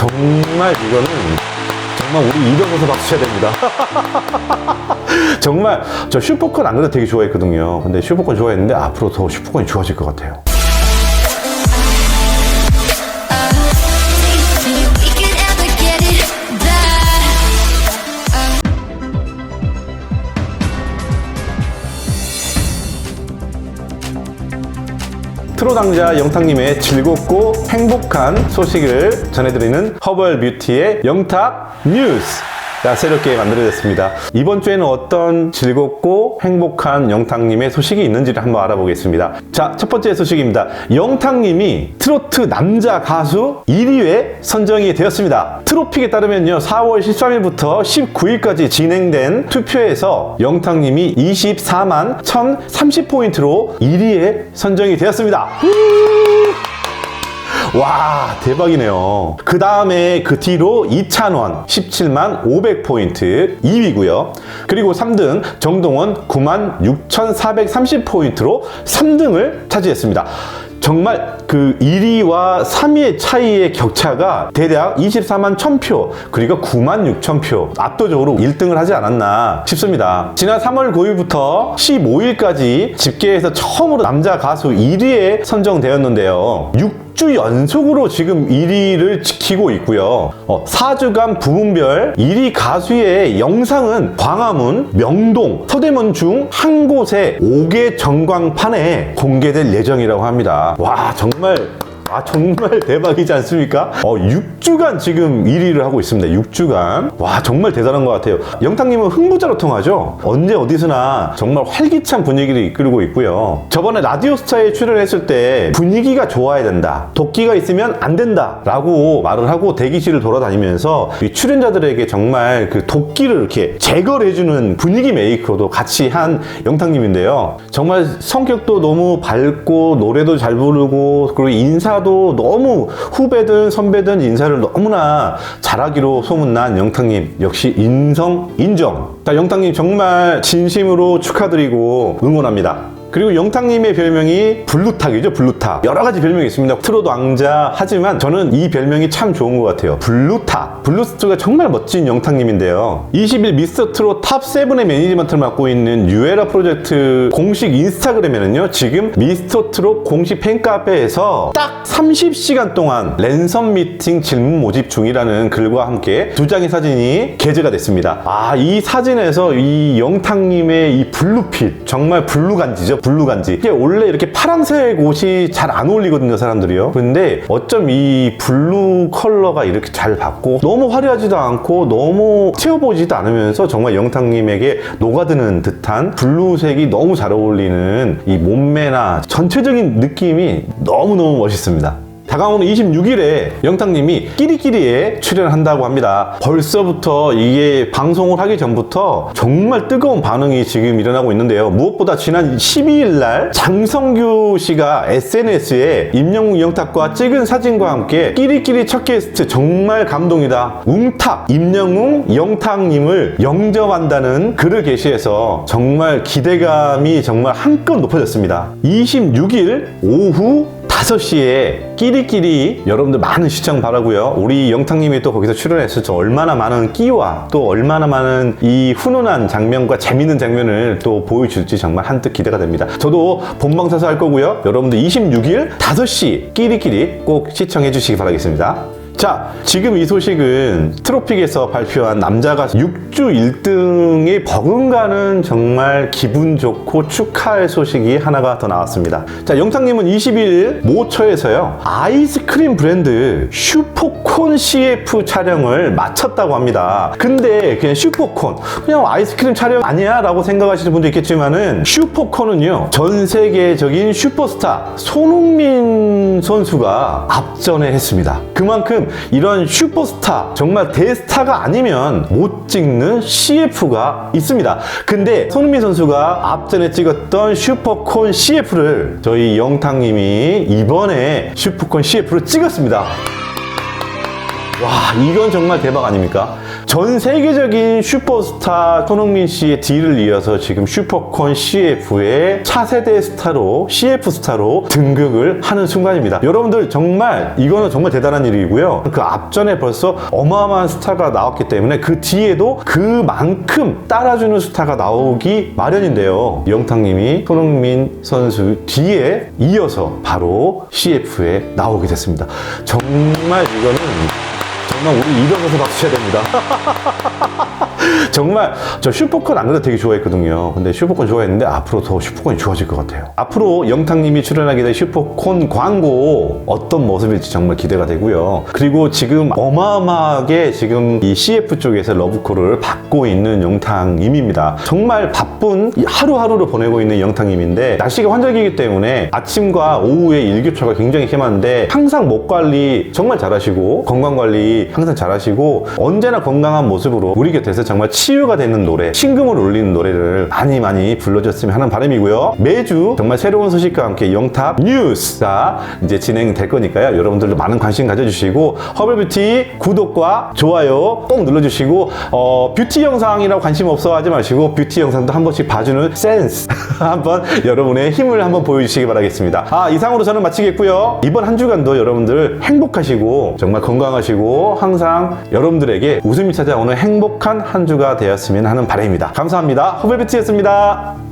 정말 이거는 정말 우리 이병호서 박수 쳐야 됩니다. 정말 저 슈퍼콘 안 그래도 되게 좋아했거든요. 근데 슈퍼콘 좋아했는데 앞으로 더 슈퍼콘이 좋아질 것 같아요. 트로당자 영탁님의 즐겁고 행복한 소식을 전해드리는 허벌 뷰티의 영탁 뉴스. 가 새롭게 만들어졌습니다. 이번 주에는 어떤 즐겁고 행복한 영탁님의 소식이 있는지를 한번 알아보겠습니다. 자, 첫 번째 소식입니다. 영탁님이 트로트 남자 가수 1위에 선정이 되었습니다. 트로픽에 따르면요, 4월 13일부터 19일까지 진행된 투표에서 영탁님이 24만 1030포인트로 1위에 선정이 되었습니다. 와 대박이네요. 그 다음에 그 뒤로 이찬원 17만 500포인트 2위고요. 그리고 3등 정동원 9만 6430포인트로 3등을 차지했습니다. 정말 그 1위와 3위의 차이의 격차가 대략 24만 1000표 그리고 9만 6000표 압도적으로 1등을 하지 않았나 싶습니다. 지난 3월 9일부터 15일까지 집계에서 처음으로 남자 가수 1위에 선정되었는데요. 6 주 연속으로 지금 1위를 지키고 있고요. 어, 4주간 부문별 1위 가수의 영상은 광화문, 명동, 서대문 중 한 곳에 5개 전광판에 공개될 예정이라고 합니다. 와 정말 아 정말 대박이지 않습니까? 어 6주간 지금 1위를 하고 있습니다. 6주간 와 정말 대단한 것 같아요. 영탁님은 흥부자로 통하죠. 언제 어디서나 정말 활기찬 분위기를 이끌고 있고요. 저번에 라디오스타에 출연했을 때 분위기가 좋아야 된다. 도끼가 있으면 안 된다라고 말을 하고 대기실을 돌아다니면서 이 출연자들에게 정말 그 도끼를 이렇게 제거를 해주는 분위기 메이커도 같이 한 영탁님인데요. 정말 성격도 너무 밝고 노래도 잘 부르고 그리고 인사 도 너무 후배든 선배든 인사를 너무나 잘하기로 소문난 영탁님 역시 인성 인정. 자 영탁님 정말 진심으로 축하드리고 응원합니다. 그리고 영탁님의 별명이 블루탁이죠, 블루탁. 여러 가지 별명이 있습니다. 트로트 왕자 하지만 저는 이 별명이 참 좋은 것 같아요. 블루탁. 블루스트가 정말 멋진 영탁님인데요. 20일 미스터 트롯 탑7의 매니지먼트를 맡고 있는 유에라 프로젝트 공식 인스타그램에는요, 지금 미스터 트롯 공식 팬카페에서 딱 30시간 동안 랜선 미팅 질문 모집 중이라는 글과 함께 두 장의 사진이 게재가 됐습니다. 아, 이 사진에서 이 영탁님의 이 블루핏, 정말 블루간지죠, 블루간지. 이게 원래 이렇게 파란색 옷이 잘 안 어울리거든요, 사람들이요. 근데 어쩜 이 블루 컬러가 이렇게 잘 받고 너무 화려하지도 않고 너무 튀어보지도 않으면서 정말 영탁님에게 녹아드는 듯한 블루색이 너무 잘 어울리는 이 몸매나 전체적인 느낌이 너무너무 멋있습니다. 다가오는 26일에 영탁님이 끼리끼리에 출연한다고 합니다. 벌써부터 이게 방송을 하기 전부터 정말 뜨거운 반응이 지금 일어나고 있는데요. 무엇보다 지난 12일 날 장성규 씨가 SNS에 임영웅 영탁과 찍은 사진과 함께 끼리끼리 첫 게스트 정말 감동이다. 웅탁 임영웅 영탁님을 영접한다는 글을 게시해서 정말 기대감이 정말 한껏 높아졌습니다. 26일 오후 5시에 끼리끼리 여러분들 많은 시청 바라고요. 우리 영탁님이 또 거기서 출연했을 때 얼마나 많은 끼와 또 얼마나 많은 이 훈훈한 장면과 재밌는 장면을 또 보여줄지 정말 한뜻 기대가 됩니다. 저도 본방사수 할 거고요. 여러분들 26일 5시 끼리끼리 꼭 시청해 주시기 바라겠습니다. 자, 지금 이 소식은 트로픽에서 발표한 남자 가수 6주 1등이 버금가는 정말 기분 좋고 축하할 소식이 하나가 더 나왔습니다. 자, 영탁님은 20일 모처에서요, 아이스크림 브랜드 슈퍼콘 CF 촬영을 마쳤다고 합니다. 근데 그냥 슈퍼콘, 그냥 아이스크림 촬영 아니야? 라고 생각하시는 분도 있겠지만은 슈퍼콘은요, 전 세계적인 슈퍼스타 손흥민 선수가 앞전에 했습니다. 그만큼 이런 슈퍼스타, 정말 대스타가 아니면 못 찍는 CF가 있습니다. 근데 손흥민 선수가 앞전에 찍었던 슈퍼콘 CF를 저희 영탁님이 이번에 슈퍼콘 CF를 찍었습니다. 와, 이건 정말 대박 아닙니까? 전 세계적인 슈퍼스타 손흥민 씨의 딜을 이어서 지금 슈퍼콘 CF의 차세대 스타로, CF 스타로 등극을 하는 순간입니다. 여러분들 정말 이거는 정말 대단한 일이고요. 그 앞전에 벌써 어마어마한 스타가 나왔기 때문에 그 뒤에도 그만큼 따라주는 스타가 나오기 마련인데요. 영탁님이 손흥민 선수 뒤에 이어서 바로 CF에 나오게 됐습니다. 정말 이거는 정말 우리 일어나서 박수 쳐야 됩니다. 정말 저 슈퍼콘 안 그래도 되게 좋아했거든요. 근데 슈퍼콘 좋아했는데 앞으로 더 슈퍼콘이 좋아질 것 같아요. 앞으로 영탁님이 출연하게 될 슈퍼콘 광고 어떤 모습일지 정말 기대가 되고요. 그리고 지금 어마어마하게 지금 이 CF 쪽에서 러브콜을 받고 있는 영탁님입니다. 정말 바쁜 이 하루하루를 보내고 있는 영탁님인데 날씨가 환절기이기 때문에 아침과 오후에 일교차가 굉장히 심한데 항상 목 관리 정말 잘하시고 건강 관리 항상 잘하시고 언제나 건강한 모습으로 우리 곁에서 정말 치유가 되는 노래, 신금을 울리는 노래를 많이 많이 불러줬으면 하는 바람이고요. 매주 정말 새로운 소식과 함께 영탁 뉴스가 이제 진행될 거니까요. 여러분들도 많은 관심 가져주시고 허블뷰티 구독과 좋아요 꼭 눌러주시고 어, 뷰티 영상이라고 관심 없어 하지 마시고 뷰티 영상도 한 번씩 봐주는 센스 한번 여러분의 힘을 한번 보여주시기 바라겠습니다. 아 이상으로 저는 마치겠고요. 이번 한 주간도 여러분들 행복하시고 정말 건강하시고 항상 여러분들에게 웃음이 찾아오는 행복한 한 주가 되었으면 하는 바람입니다. 감사합니다. 허블뷰티였습니다.